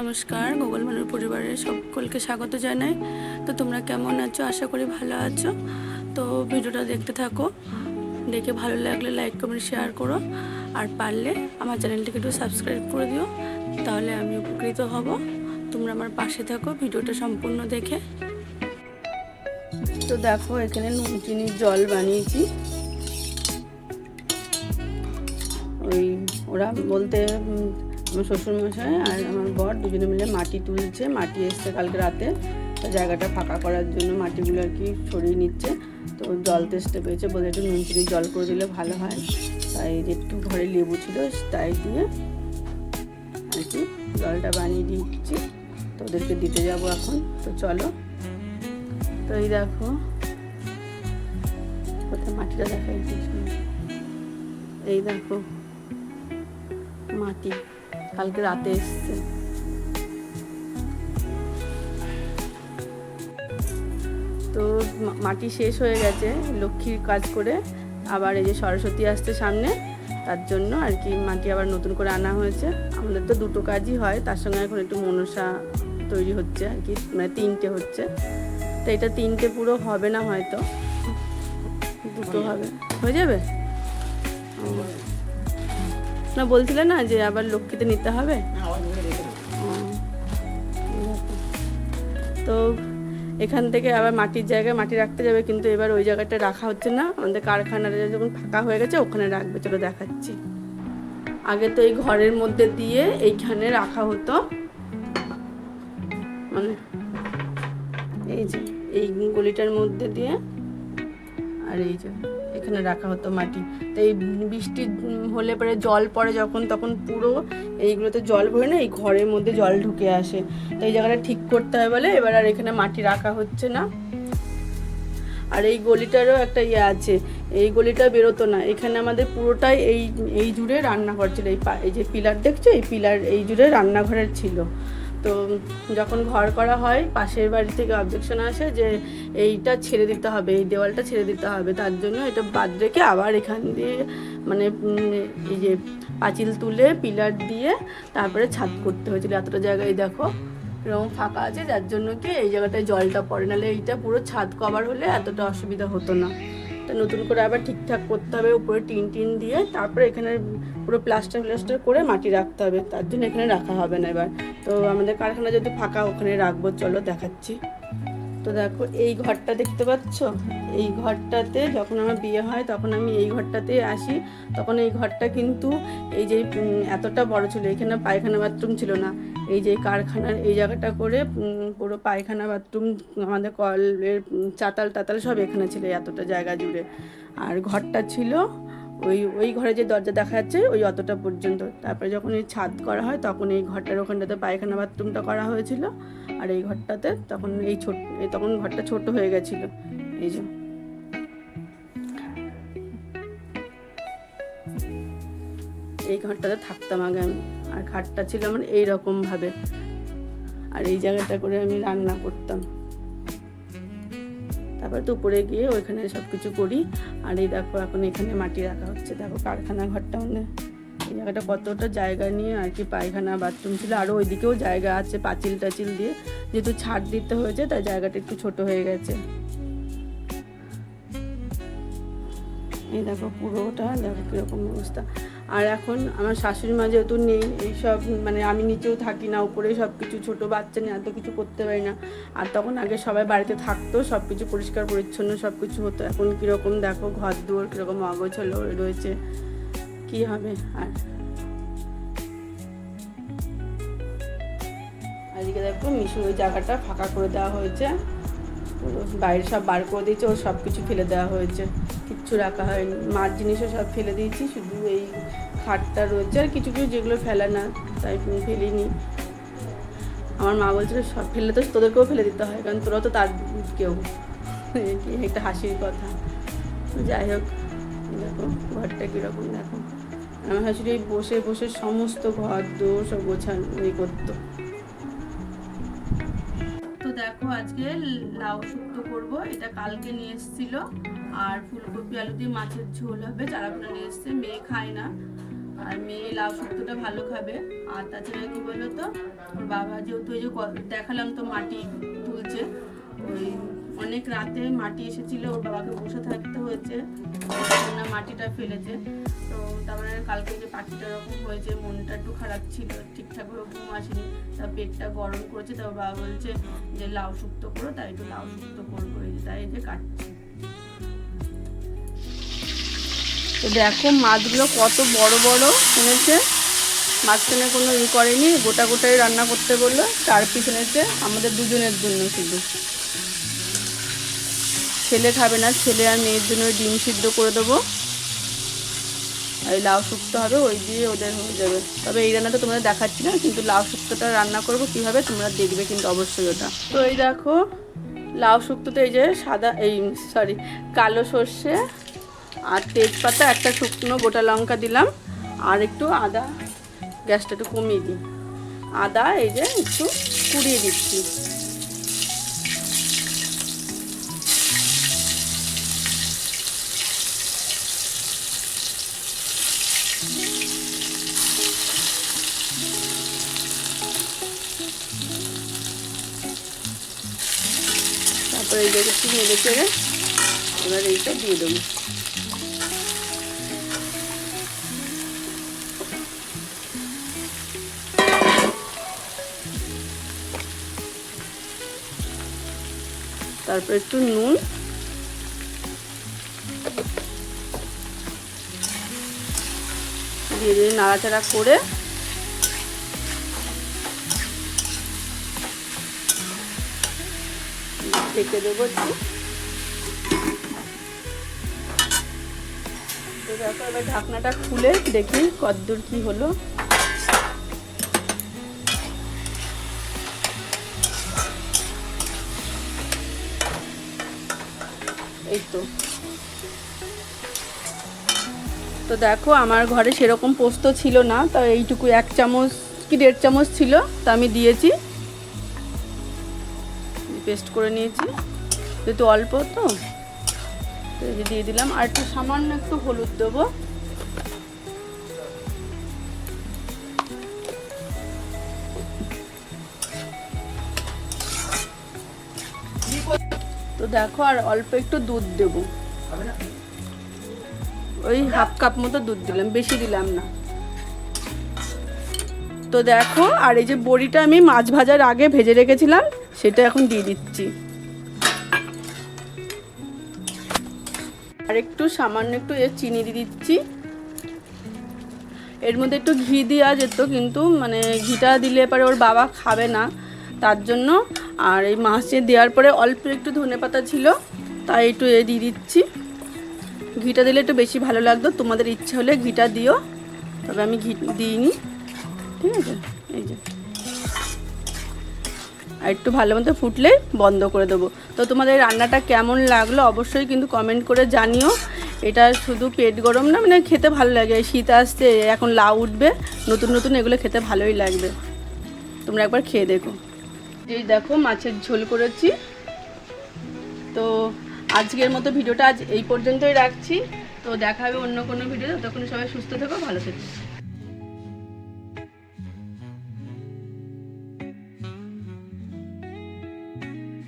নমস্কার গুগল মানুষ পরিবারের সকলকে স্বাগত জানাই। তো তোমরা কেমন আছো? আশা করি ভালো আছো। তো ভিডিওটা দেখতে থাকো। দেখে ভালো লাগলে লাইক কমেন্ট শেয়ার করো। আর পারলে আমার চ্যানেলটিকে একটু সাবস্ক্রাইব করে দিও। তাহলে আমি উপকৃত হব। তোমরা আমার পাশে থাকো ভিডিওটা সম্পূর্ণ দেখে। তো দেখো, এখানে নুন চিনির জল বানিয়েছি। ওই ওরা বলতে আমার শ্বশুরমশাই আর আমার বর দুজনে মিলে মাটি তুলছে, মাটি এসছে কালকে রাতে। তো জায়গাটা ফাঁকা করার জন্য মাটিগুলো আর কি সরিয়ে নিচ্ছে। তো জল তেষ্টা পেয়েছে বলে একটু নুন চিনি জল করে দিলে ভালো হয়। তাই একটু ঘরে লেবু ছিল তাই দিয়ে আর কি জলটা বানিয়ে দিচ্ছি। তো ওদেরকে দিতে যাব এখন। তো চলো। তো এই দেখো। কোথায় মাটিটা দেখাই এই দেখো। মাটি। কালকে রাতে এসছে। তো মাটি শেষ হয়ে গেছে, লক্ষ্মীর কাজ করে। আবার এই যে সরস্বতী আসছে সামনে, তার জন্য আর কি মাটি আবার নতুন করে আনা হয়েছে। আমাদের তো দুটো কাজই হয়, তার সঙ্গে এখন একটু মনসা তৈরি হচ্ছে আর কি মানে তিনটে হচ্ছে। তো এটা তিনটে পুরো হবে না হয়তো। দুটো হবে। হয়ে যাবে। না বলছিলে না যে আবার লক্ষ্মীতে নিতে হবে? তো এখান থেকে আবার মাটির জায়গায় মাটি রাখতে যাবে, কিন্তু এবার ওই জায়গাটা রাখা হচ্ছে না। আমাদের কারখানাটা যখন ফাঁকা হয়ে গেছে, ওখানে রাখবে। চলো দেখাচ্ছি। আগে তো এই ঘরের মধ্যে দিয়ে এইখানে রাখা হতো। মানে এই যে, এই গলিটার মধ্যে দিয়ে আর এই যে। এখানে রাখা হতো মাটি। তো এই বৃষ্টি হলে পরে জল পড়ে যখন, তখন পুরো এইগুলোতে জল ভরে না, এই ঘরের মধ্যে জল ঢুকে আসে। তো এই জায়গাটা ঠিক করতে হয় বলে এবার আর এখানে মাটি রাখা হচ্ছে না। আর এই গলিটারও একটা ইয়ে আছে, এই গলিটা বেরোতো না। এখানে আমাদের পুরোটাই এই এই জুড়ে রান্নাঘর ছিল। এই এই যে পিলার দেখছ? এই পিলার, এই জুড়ে রান্নাঘরের ছিল। তো যখন ঘর করা হয়, পাশের বাড়ি থেকে অবজেকশন আসে যে এইটা ছেড়ে দিতে হবে, এই দেওয়ালটা ছেড়ে দিতে হবে। তার জন্য এটা বাদ রেখে আবার এখান দিয়ে মানে এই যে পাঁচিল তুলে পিলার দিয়ে তারপরে ছাদ করতে হয়েছিল। এতটা জায়গায় দেখো, এরকম ফাঁকা আছে। যার জন্য কি এই জায়গাটায় জলটা পড়ে। নাহলে এইটা পুরো ছাদ কভার হলে এতটা অসুবিধা হতো না। নতুন করে আবার ঠিকঠাক করতে হবে উপরে টিন টিন দিয়ে, তারপরে এখানে পুরো প্লাস্টার প্লাস্টার করে মাটি রাখতে হবে, তার জন্য এখানে রাখা হবে না এবার। তো আমাদের কারখানা যদি ফাঁকা, ওখানে রাখব, চলো দেখাচ্ছি। তো দেখো, এই ঘরটা দেখতে পাচ্ছ? এই ঘরটাতে যখন আমার বিয়ে হয়, তখন আমি এই ঘরটাতে আসি। তখন এই ঘরটা কিন্তু এই যে এতটা বড় ছিল, এখানে পায়খানা বাথরুম ছিল না। এই যে কারখানার এই জায়গাটা করে পুরো পায়খানা বাথরুম, আমাদের কলের চাতাল টাতাল সব এখানে ছিল এতটা জায়গা জুড়ে। আর ঘরটা ছিল ওই ওই ঘরে যে দরজা দেখা যাচ্ছে, ওই অতটা পর্যন্ত। তারপরে যখন এই ছাদ করা হয়, তখন এই ঘরটার ওখানটাতে পায়খানা বাথরুমটা করা হয়েছিল। আর এই ঘরটাতে তখন এই ছোট তখন ঘরটা ছোট হয়ে গেছিল, এই যে। এই ঘরটাতে থাকতাম আগে আমি, আর খাটটা ছিল আমার এইরকম ভাবে আর এই জায়গাটা করে আমি রান্না করতাম। তারপরে তো উপরে গিয়ে ওইখানে সব কিছু করি, আর এই দেখো এখন এখানে মাটি রাখা হচ্ছে, দেখো কারখানা ঘরটা মানে এই জায়গাটা কতটা জায়গা নিয়ে আর কি পায়খানা, বাথরুম ছিল। আরও ওইদিকেও জায়গা আছে পাঁচিল টাচিল দিয়ে। যেহেতু ছাড় দিতে হয়েছে, তাই জায়গাটা একটু ছোট হয়ে গেছে। এই দেখো পুরোটা, দেখো কীরকম অবস্থা। আর এখন আমার শাশুড়ি মা যেহেতু নেই এইসব মানে আমি নিচেও থাকি না, উপরে সব কিছু, ছোটো বাচ্চা নিয়ে এত কিছু করতে পারি না। আর তখন আগে সবাই বাড়িতে থাকতো, সব কিছু পরিষ্কার, পরিচ্ছন্ন সব কিছু হতো। এখন কীরকম দেখো ঘর দুয়ার কীরকম অগোছালো রয়েছে। কি হবে আর? আজকে দেখো মিশুর ওই জায়গাটা ফাঁকা করে দেওয়া হয়েছে। বাইরে সব বার করে দিয়েছে ও সব কিছু ফেলে দেওয়া হয়েছে। কিচ্ছু রাখা হয়নি। মার জিনিসও সব ফেলে দিয়েছি, শুধু এই খাটটা রয়েছে। আর কিছু কিছু যেগুলো ফেলে না, তাই ফেলিনি। আমার মা বলছিল, সব ফেললে তো তোদেরকেও ফেলে দিতে হয়, কারণ তোরা তো তার কেউ। একটা হাসির কথা। যাই হোক, দেখো ঘরটা কীরকম দেখো। আমার শাশুড়ি বসে বসে সমস্ত ঘর দোর সব গোছানি করতো। তো দেখো আজকে লাউ শুক্তো করব, এটা কালকে নিয়ে এসেছিল। আর ফুলকপি, আলু দিয়ে মাছের ঝোল হবে চারাপোনা নিয়ে এসছে, মেয়ে খায় না। আর মেয়ে লাউ শুক্তোটা ভালো খাবে। আর তাছাড়া কি বলো ওর বাবা যেহেতু ওই যে দেখালাম তো মাটি তুলছে, ওই অনেক রাতে মাটি এসেছিল, ওর বাবাকে বসে থাকতে হয়েছে। মাটিটা ফেলেছে। তো তারপরে কালকে যে পাখিটা এরকম হয়েছে, মনটা একটু খারাপ ছিল ঠিকঠাকভাবে ঘুম আসেনি। তা পেটটা গরম করেছে তার বাবা বলছে যে, লাউ শুক্তো করো, তাই একটু লাউ শুক্তো করব এই যে তাই এই যে কাটছি। তো দেখো, মাছগুলো কত বড় বড় এনেছে। মাঝখানে কোনো ই করেনি, গোটা গোটাই রান্না করতে বলল। চার পিস এনেছে, আমাদের দুজনের জন্য শুধু। ছেলে খাবে না, ছেলে আর মেয়ের জন্য ডিম সিদ্ধ করে দেবো। আর লাউ শুক্তো হবে, ওই দিয়ে ওদের হয়ে যাবে। তবে এই রান্নাটা তোমাদের দেখাচ্ছি না, কিন্তু লাউ শুক্তোটা রান্না করব কীভাবে তোমরা দেখবে কিন্তু অবশ্যই ওটা। তো এই দেখো, লাউ শুক্তোতে এই যে সাদা, এই সরি কালো সর্ষে আর তেজপাতা, একটা শুকনো গোটা লঙ্কা দিলাম। আর একটু আদা, গ্যাসটা একটু কমিয়ে দিই। আদা এই যে একটু কুড়িয়ে দিচ্ছি। যে একটু নেড়ে চেড়ে এবার এইটা দিয়ে দেবো। তারপর একটু নুন। দিয়ে দিয়ে নাড়াচাড়া করে ঢেকে দেবো একটু। তো এবার ঢাকনাটা খুলে দেখি কদ্দূর কি হলো। এই তো। তো দেখো, আমার ঘরে সেরকম পোস্ত ছিল না, তা এইটুকু এক চামচ কি দেড় চামচ ছিল, তা আমি দিয়েছি। পেস্ট করে নিয়েছি। যেহেতু অল্প তো দিয়ে দিলাম। আর একটু সামান্য একটু হলুদ দেবো। তো দেখো, আর অল্প একটু দুধ দেবো। ওই হাফ কাপ মতো দুধ দিলাম, বেশি দিলাম না। তো দেখো, আর এই যে বড়িটা আমি মাছ ভাজার আগে ভেজে রেখেছিলাম। সেটা এখন দিয়ে দিচ্ছি। আর একটু সামান্য একটু এর চিনি দিয়ে দিচ্ছি। এর মধ্যে একটু ঘি দেওয়া যেত, কিন্তু মানে ঘিটা দিলে পরে ওর বাবা খাবে না, তার জন্য। আর এই মাছে দেওয়ার পরে অল্প একটু ধনে পাতা ছিল, তাই একটু এ দিয়ে দিচ্ছি। ঘিটা দিলে একটু বেশি ভালো লাগতো, তোমাদের ইচ্ছা হলে ঘিটা দিও। তবে আমি ঘি দিইনি। ঠিক আছে? এই যে। আর একটু ভালো মতো ফুটলে বন্ধ করে দেবো। তো তোমাদের রান্নাটা কেমন লাগল অবশ্যই কিন্তু কমেন্ট করে জানিও। এটা শুধু পেট গরম না মানে খেতে ভালো লাগে। শীত আসছে, এখন লাউ উঠবে, নতুন নতুন এগুলো খেতে ভালোই লাগবে। তোমরা একবার খেয়ে দেখো। এই দেখো, মাছের ঝোল করেছি। তো আজকের মতো ভিডিওটা আজ এই পর্যন্তই রাখছি। তো দেখা হবে অন্য কোনো ভিডিও তখন সবাই সুস্থ থেকো, ভালো থেকো।